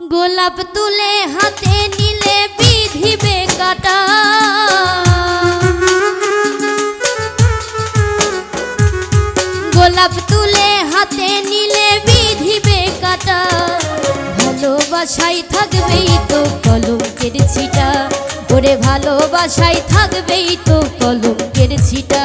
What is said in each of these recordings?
গোলাপ তুলে হাতে নিলে বিধিবে কাটা। গোলাপ তুলে হাতে নিলে বিধিবে কাটা। ভালোবাসাই থাকবেই তো কলঙ্কের ছিটা। ওরে ভালোবাসাই থাকবেই তো কলঙ্কের ছিটা।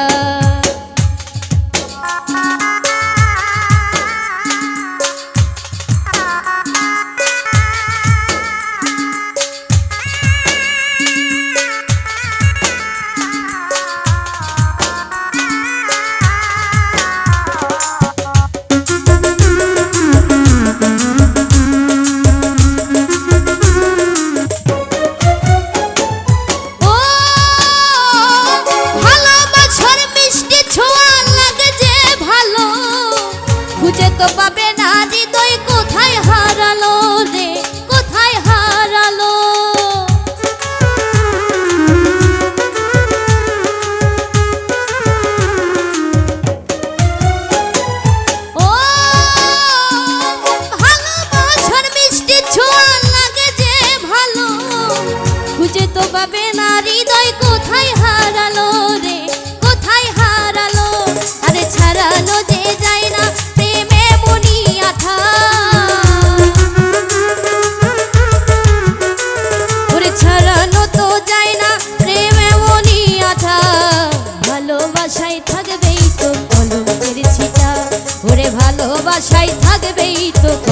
খুঁজে তো পাবে না হৃদয় কোথায় হারালো?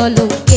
বলো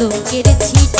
লোকের ছিট।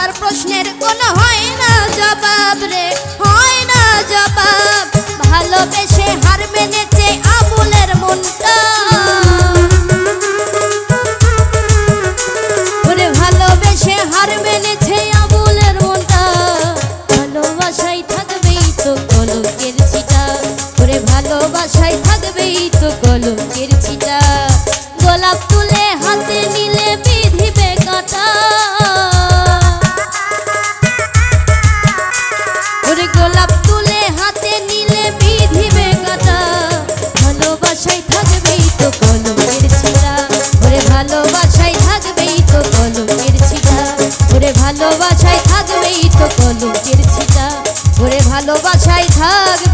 আসার প্রশ্নের কোন হয় না জবাব রে, হয় না জবাব। ভালোবেসে হার মেনেছে আবুলের মনটা। ভালোবাসায় থাকবে